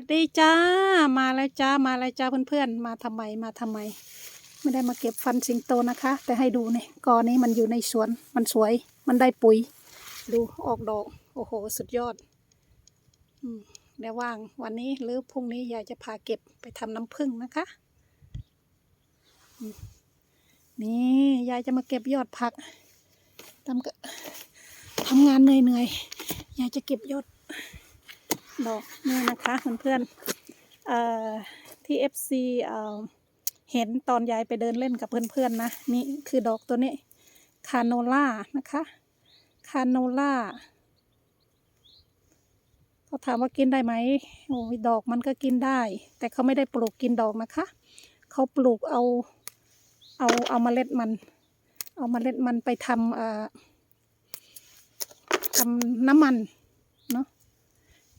วัสดีจ้า มาแล้วจ้า มาแล้วจ้าเพื่อนๆ มาทำไม มาทำไม ไม่ได้มาเก็บฟันสิงโตนะคะ แต่ให้ดูเนี่ยกอนี้มันอยู่ในสวน มันสวย มันได้ปุ๋ย ดูออกดอก โอ้โห สุดยอด อืมเดี๋ยวว่าง วันนี้หรือพรุ่งนี้ยายจะพาเก็บไปทำน้ำผึ้งนะคะ นี่ยายจะมาเก็บยอดผักทำกทำงานเหนื่อยๆ ยายจะเก็บยอด ดอกนี่นะคะเพื่อนๆเอ่อที่เอ่อเห็นตอนยายไปเดินเล่นกับเพื่อนๆนะนี่คือดอกตัวนี้คาโนล่านะคะคาโนล่าเขาถามว่ากินได้ไหมโอ้ดอกมันก็กินได้ แต่เขาไม่ได้ปลูกกินดอกนะคะ เขาปลูกเอา เอาเอามาเมล็ดมัน เอามาเมล็ดมันไปทำทำน้ำมัน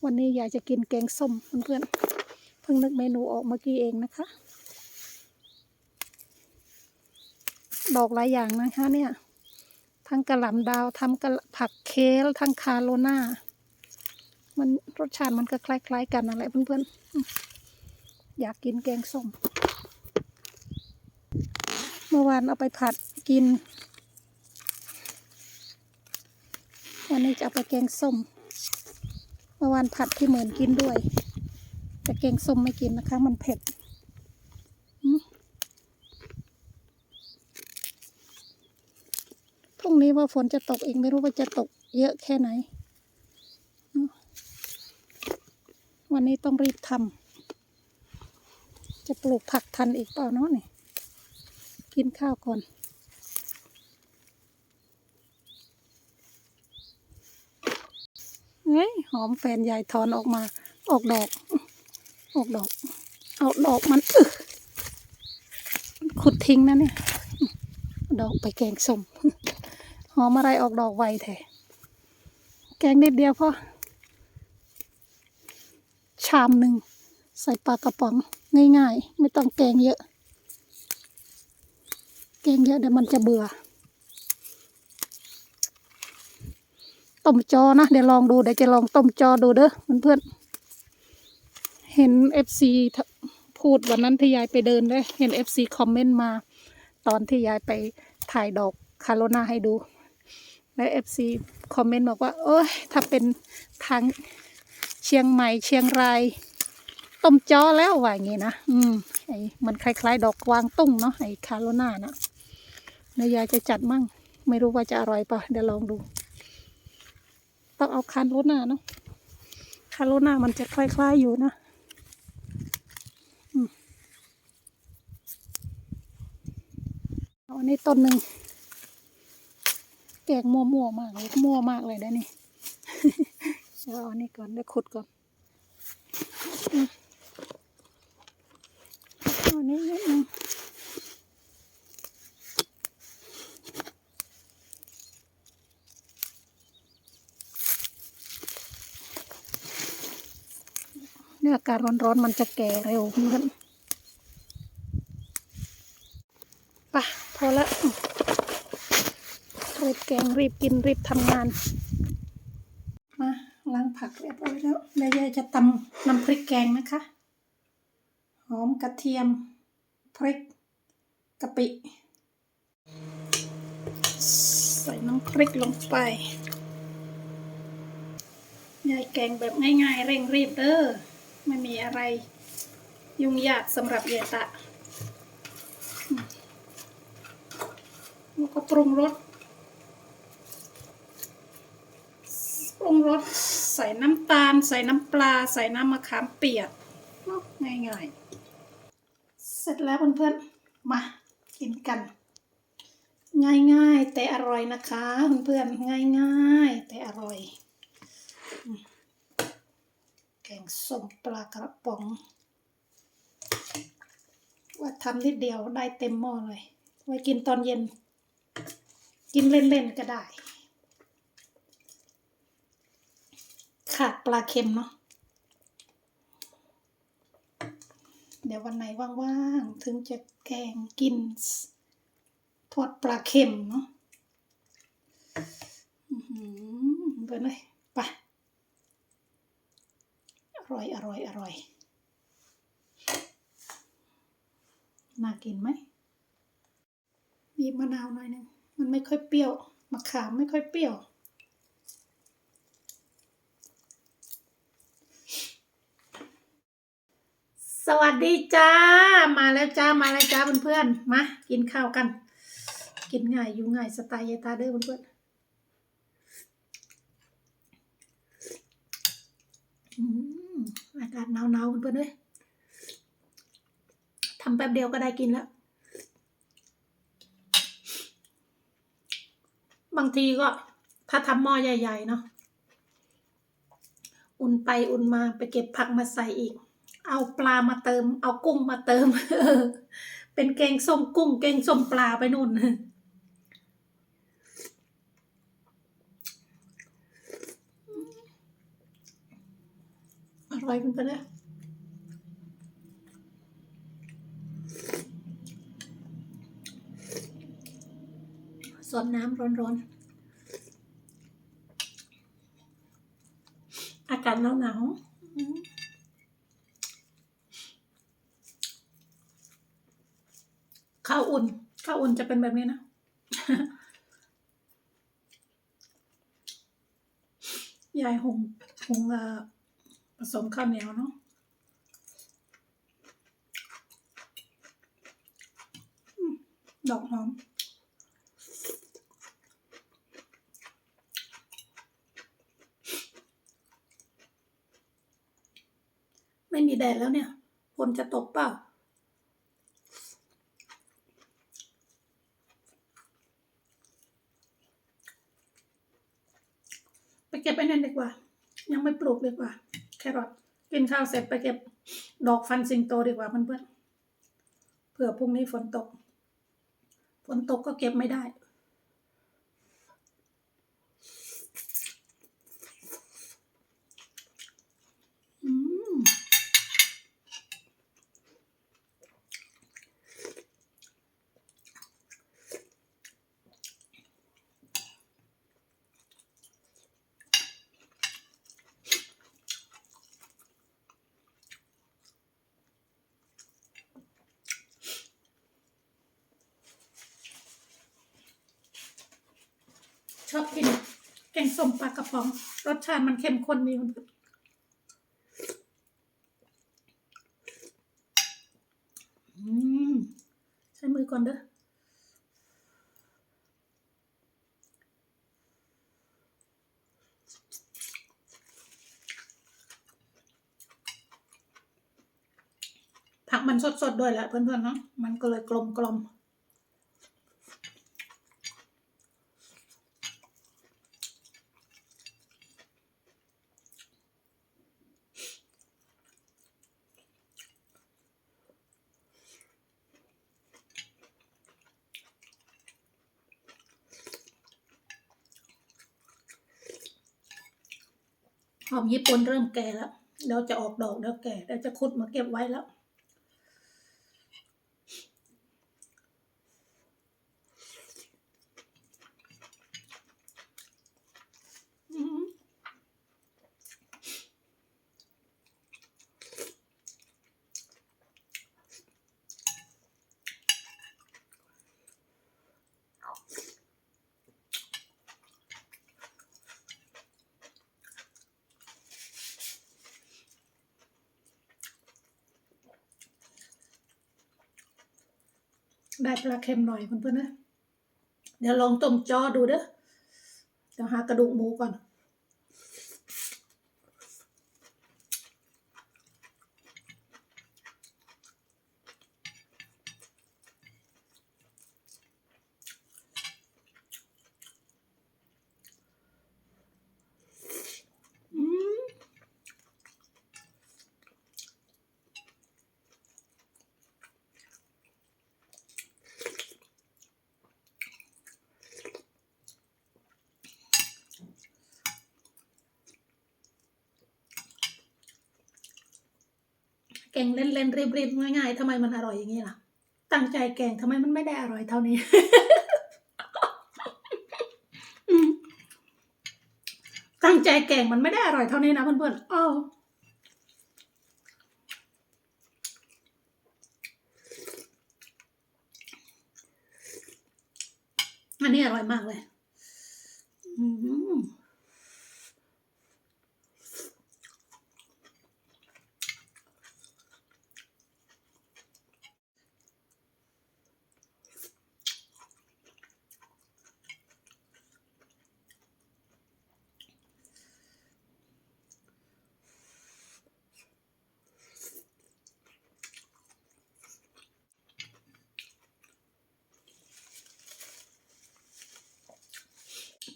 วันนี้อยากจะกินแกงส้มเพื่อนๆเพิ่งนึกเมนูออกเมื่อกี้เองนะคะ ดอกหลายอย่างนะคะเนี่ยทั้งกระหล่ำดาวทำกระผักเคลทั้งคาโรนามันรสชาติมันก็คล้าย ๆ กันอะไรเพื่อนๆอืมอยากกินแกงส้ม เมื่อวานเอาไปผัดกิน วันนี้จะเอาไปแกงส้ม เมื่อวานผัดที่เหมือนกินด้วย แต่แกงส้มไม่กินนะคะ มันเผ็ดพรุ่งนี้ว่าฝนจะตกเองไม่รู้ว่าจะตกเยอะแค่ไหน วันนี้ต้องรีบทำจะปลูกผักทันอีกเปล่าเนาะนี่กินข้าวก่อน เฮ้ยหอมแฟนยายถอนออกมา ออกดอก ออกดอก เอาดอกมันอึขุดทิ้งนะเนี่ย ดอกไปแกงส้มหอมอะไรออกดอกไวแท้แกงนิดเดียวพอชามหนึ่งใส่ปลากระป๋องง่าย ๆ ไม่ต้องแกงเยอะ แกงเยอะเดี๋ยวมันจะเบื่อ ต้มจอนะ เดี๋ยวลองดูเดี๋ยวจะลองต้มจอดูเด้อเพื่อนๆเห็นเอฟซีพูดวันนั้นที่ยายไปเดินเลยเห็นเอฟซีคอมเมนต์มา ตอนที่ยายไปถ่ายดอกคาโรนาให้ดู และเอฟซีคอมเมนต์บอกว่าโอ้ยถ้าเป็นทางเชียงใหม่เชียงรายต้มจอแล้วว่าอย่างงี้นะ อืม ไอ้มันคล้ายๆ ดอกกวางตุ้งเนาะ ไอ้คาโรนานะเดี๋ยยายจะจัดมั่ง ไม่รู้ว่าจะอร่อยปะเดี๋ยวลองดู ต้องเอาคาโรนาเนาะคาโรนามันจะคล้ายๆอยู่นะอันนี้ต้นหนึ่งแกงมั่วมั่วๆมากเลยมั่วมากเลยนะนี่เดี๋ยวเอาอันนี้ก่อนเดี๋ยวขุดก่อนอันนี้นิดนึง เนี่ยอากาศร้อนๆมันจะแก่เร็วเพื่อนปะพอละรีบแกงรีบกินรีบทำงาน มาล้างผักเรียบร้อยแล้วเดี๋ยวยายจะตำน้ำพริกแกงนะคะ หอมกระเทียม พริกกะปิ ใส่น้ำพริกลงไปยายแกงแบบง่ายๆ เร่งรีบเด้อ ไม่มีอะไรยุ่งยากสำหรับยายตะแล้วก็ปรุงรสปรุงรสใส่น้ำตาล ใส่น้ำปลา ใส่น้ำมะขามเปียกเนาะง่ายๆ เสร็จแล้วเพื่อนๆ มากินกัน ง่ายๆ แต่อร่อยนะคะ เพื่อนๆ ง่ายๆ แต่อร่อย แกงส้มปลากระป๋อง ว่าทำนิดเดียวได้เต็มหม้อเลย ไว้กินตอนเย็น กินเล่นๆก็ได้ ขาดปลาเค็มเนาะ เดี๋ยววันไหนว่างๆ ถึงจะแกงกิน ทอดปลาเค็มเนาะอื้อหือเพื่อนเลยไป ร่อยอร่อยอร่อย น่ากินไหมบีบมะนาวหน่อยหนึง มันไม่ค่อยเปรี้ยวมะขามไม่ค่อยเปรี้ยว สวัสดีจ้า มาแล้วจ้า มาแล้วจ้าเพื่อนๆ มา กินข้าวกัน กินง่ายอยู่ง่ายสไตล์ยายตาเด้อเพื่อนๆอืมอาศหนาวๆเพื่อนๆเลยทำแป๊บเดียวก็ได้กินแล้ว บางทีก็ถ้าทำหม้อใหญ่ ๆ เนาะอุ่นไปอุ่นมาไปเก็บผักมาใส่อีก เอาปลามาเติม เอากุ้งมาเติม เป็นแกงส้มกุ้ง แกงส้มปลาไปนู่น อร่อยมือนกันเลยสดน้ำร้อนๆ อากาศหนาวๆอืมข้าวอุ่น ข้าวอุ่นจะเป็นแบบนี้นะยายหงหงอ่ ผสมข้าวเหนียวเนาะอดอกหอมไม่มีแดดแล้วเนี่ยฝนจะตกเปล่าไปเก็บไอ้นั่นดีกว่า ยังไม่ปลูกดีกว่า แครอทกินข้าวเสร็จไปเก็บดอกฟันสิงโตดีกว่าเพื่อนๆเผื่อพรุ่งนี้ฝนตก ฝนตกก็เก็บไม่ได้ อืม ชอบกินแกงส้มปลากระป๋อง รสชาติมันเข้มข้นดีมันใช้มือก่อนเด้อผักมันสดๆด้วยแหละเพื่อนๆเนาะมันก็เลยกลมกลม หอมญี่ปุ่นเริ่มแก่แล้ว เราจะออกดอกเดี๋ยวแก่เราจะขุดมาเก็บไว้แล้ว อืม ได้ปลาเค็มหน่อยเพื่อนๆนะ เดี๋ยวลองต้มจอดูเด้อเดี๋ยวหากระดูกหมูก่อน งเล่นๆรีบๆง่ายๆทำไมมันอร่อยอย่างนี้ล่ะ ตั้งใจแกงทำไมมันไม่ได้อร่อยเท่านี้ตั้งใจแกงมันไม่ได้อร่อยเท่านี้นะเพื่อนๆอ้ออันนี้อร่อยมากเลย อืม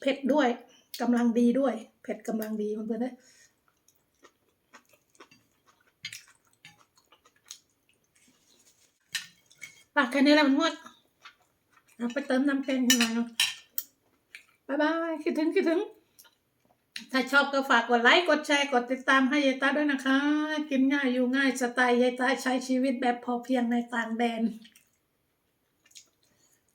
เผ็ดด้วยกำลังดีด้วย เผ็ดกำลังดีมันเพื่อนเลยปากแค่นี้แหละมันหมดเอาไปเติมน้ำแกงหน่อยเนาะบายบายคิดถึงคิดถึง ถ้าชอบก็ฝากกดไลค์กดแชร์กดติดตามให้ยายตาด้วยนะคะ กินง่ายอยู่ง่ายสไตล์ยายตาใช้ชีวิตแบบพอเพียงในต่างแดน